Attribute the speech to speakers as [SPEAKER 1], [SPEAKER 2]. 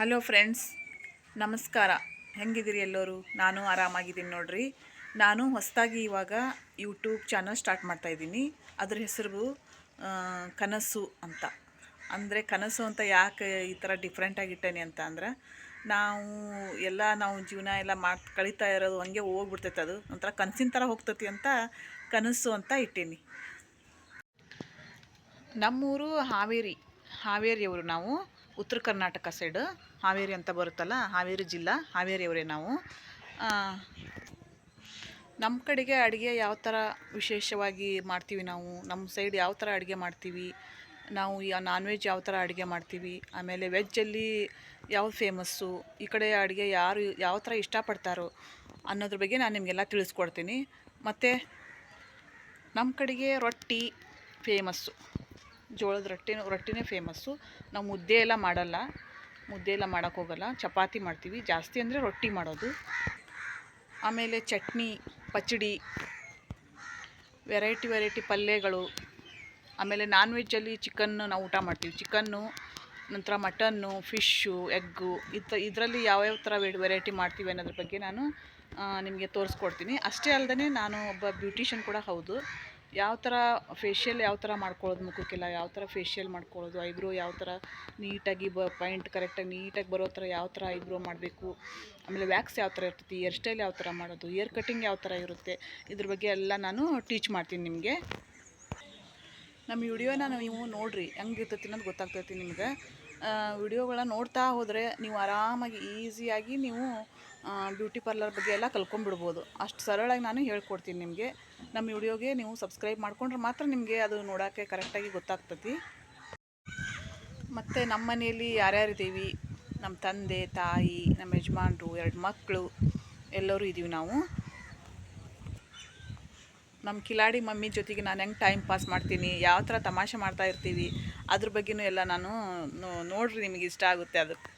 [SPEAKER 1] Hello friends, ನಮಸ್ಕಾರ. ಹೆಂಗಿದ್ದೀರಿ ಎಲ್ಲರೂ? ನಾನು ಆರಾಮಾಗಿದ್ದೀನಿ ನೋಡ್ರಿ. ನಾನು ಹೊಸದಾಗಿ ಇವಾಗ ಯೂಟ್ಯೂಬ್ ಚಾನಲ್ ಸ್ಟಾರ್ಟ್ ಮಾಡ್ತಾಯಿದ್ದೀನಿ ಅದ್ರ ಹೆಸರು ಕನಸು ಅಂತ. ಅಂದರೆ ಕನಸು ಅಂತ ಯಾಕೆ ಈ ಥರ ಡಿಫ್ರೆಂಟಾಗಿ ಇಟ್ಟೇನೆ ಅಂತ ಅಂದ್ರೆ, ನಾವು ಎಲ್ಲ ನಾವು ಜೀವನ ಎಲ್ಲ ಮಾಡಿ, ಕಳೀತಾ ಇರೋದು ಹಂಗೆ ಹೋಗ್ಬಿಡ್ತೈತೆ ಅದು. ಒಂಥರ ಕನಸಿನ ಥರ ಹೋಗ್ತೈತಿ ಅಂತ ಕನಸು ಅಂತ ಇಟ್ಟೀನಿ. ನಮ್ಮೂರು ಹಾವೇರಿ, ಹಾವೇರಿಯವರು ನಾವು. ಉತ್ತರ ಕರ್ನಾಟಕ ಸೈಡ್ ಹಾವೇರಿ ಅಂತ ಬರುತ್ತಲ್ಲ, ಹಾವೇರಿ ಜಿಲ್ಲಾ, ಹಾವೇರಿಯವರೇ ನಾವು. ನಮ್ಮ ಕಡೆಗೆ ಅಡುಗೆ ಯಾವ ಥರ ವಿಶೇಷವಾಗಿ ಮಾಡ್ತೀವಿ ನಾವು? ನಮ್ಮ ಸೈಡ್ ಯಾವ ಥರ ಅಡುಗೆ ಮಾಡ್ತೀವಿ? ನಾವು ನಾನ್ ವೆಜ್ ಯಾವ ಥರ ಅಡುಗೆ ಮಾಡ್ತೀವಿ? ಆಮೇಲೆ ವೆಜ್ಜಲ್ಲಿ ಯಾವ ಫೇಮಸ್ಸು ಈ ಕಡೆ ಅಡುಗೆ ಯಾರು ಯಾವ ಥರ ಇಷ್ಟಪಡ್ತಾರೋ ಅನ್ನೋದ್ರ ಬಗ್ಗೆ ನಾನು ನಿಮಗೆಲ್ಲ ತಿಳಿಸ್ಕೊಡ್ತೀನಿ. ಮತ್ತು ನಮ್ಮ ಕಡೆಗೆ ರೊಟ್ಟಿ ಫೇಮಸ್ಸು ಜೋಳದ ರೊಟ್ಟಿನೂ, ರೊಟ್ಟಿನೇ ಫೇಮಸ್ಸು ನಾವು ಮುದ್ದೆ ಎಲ್ಲ ಮಾಡಲ್ಲ. ಮುದ್ದೆ ಎಲ್ಲ ಮಾಡೋಕ್ಕೆ ಹೋಗಲ್ಲ. ಚಪಾತಿ ಮಾಡ್ತೀವಿ. ಜಾಸ್ತಿ ಅಂದರೆ ರೊಟ್ಟಿ ಮಾಡೋದು. ಆಮೇಲೆ ಚಟ್ನಿ, ಪಚಡಿ ವೆರೈಟಿ ವೆರೈಟಿ ಪಲ್ಯಗಳು. ಆಮೇಲೆ ನಾನ್ ವೆಜ್ಜಲ್ಲಿ ಚಿಕನ್ನು ನಾವು ಊಟ ಮಾಡ್ತೀವಿ. ಚಿಕನ್ನು ನಂತರ ಮಟನ್ನು ಫಿಶ್ಶು ಎಗ್ಗು ಇತ ಇದರಲ್ಲಿ ಯಾವ್ಯಾವ ಥರ ವೆರೈಟಿ ಮಾಡ್ತೀವಿ ಅನ್ನೋದ್ರ ಬಗ್ಗೆ ನಾನು ನಿಮಗೆ ತೋರಿಸ್ಕೊಡ್ತೀನಿ. ಅಷ್ಟೇ ಅಲ್ಲದೆ ನಾನು ಒಬ್ಬ ಬ್ಯೂಟಿಷಿಯನ್ ಕೂಡ ಹೌದು. ಯಾವ ಥರ ಫೇಶಿಯಲ್ ಯಾವ ಥರ ಮಾಡ್ಕೊಳ್ಳೋದು ಮುಖಕ್ಕೆಲ್ಲ? ಯಾವ ಥರ ಫೇಶಿಯಲ್ ಮಾಡ್ಕೊಳ್ಳೋದು? ಐಬ್ರೋ ಯಾವ ಥರ ನೀಟಾಗಿ ಬ ಪಾಯಿಂಟ್ ಕರೆಕ್ಟಾಗಿ ನೀಟಾಗಿ ಬರೋ ಥರ ಯಾವ ಥರ ಐಬ್ರೋ ಮಾಡಬೇಕು? ಆಮೇಲೆ ವ್ಯಾಕ್ಸ್ ಯಾವ ಥರ ಇರ್ತೈತಿ ಏರ್ ಸ್ಟೈಲ್ ಯಾವ ಥರ ಮಾಡೋದು? ಏರ್ ಕಟಿಂಗ್ ಯಾವ ಥರ ಇರುತ್ತೆ? ಇದ್ರ ಬಗ್ಗೆ ಎಲ್ಲ ನಾನು ಟೀಚ್ ಮಾಡ್ತೀನಿ ನಿಮಗೆ. ನಮ್ಮ ವಿಡಿಯೋನ ನೀವು ನೋಡಿರಿ. ಹೆಂಗಿರ್ತೈತಿ ಅನ್ನೋದು ಗೊತ್ತಾಗ್ತೈತಿ ನಿಮ್ಗೆ. ವಿಡಿಯೋಗಳನ್ನ ನೋಡ್ತಾ ಹೋದರೆ ನೀವು ಆರಾಮಾಗಿ ಈಸಿಯಾಗಿ ನೀವು ಬ್ಯೂಟಿ ಪಾರ್ಲರ್ ಬಗ್ಗೆ ಎಲ್ಲ ಕಲ್ಕೊಂಡ್ಬಿಡ್ಬೋದು. ಅಷ್ಟು ಸರಳಾಗಿ ನಾನು ಹೇಳ್ಕೊಡ್ತೀನಿ ನಿಮಗೆ. ನಮ್ಮ ವಿಡಿಯೋಗೆ ನೀವು ಸಬ್ಸ್ಕ್ರೈಬ್ ಮಾಡ್ಕೊಂಡ್ರೆ ಮಾತ್ರ ನಿಮಗೆ ಅದು ನೋಡೋಕ್ಕೆ ಕರೆಕ್ಟಾಗಿ ಗೊತ್ತಾಗ್ತತಿ. ಮತ್ತು ನಮ್ಮ ಮನೆಯಲ್ಲಿ ಯಾರ್ಯಾರು ಇದ್ದೀವಿ ನಮ್ಮ ತಂದೆ, ತಾಯಿ, ನಮ್ಮ ಯಜಮಾನ್ರು, ಎರಡು ಮಕ್ಕಳು ಎಲ್ಲರೂ ಇದ್ದೀವಿ ನಾವು. ನಮ್ಮ ಕಿಲಾಡಿ ಮಮ್ಮಿ ಜೊತೆಗೆ ನಾನು ಹೆಂಗೆ ಟೈಮ್ ಪಾಸ್ ಮಾಡ್ತೀನಿ ಯಾವ ಥರ ತಮಾಷೆ ಮಾಡ್ತಾ ಇರ್ತೀವಿ, ಅದ್ರ ಬಗ್ಗೆನೂ ಎಲ್ಲ ನಾನು ನೋಡ್ರಿ ನಿಮಗೆ ಇಷ್ಟ ಆಗುತ್ತೆ ಅದಕ್ಕೆ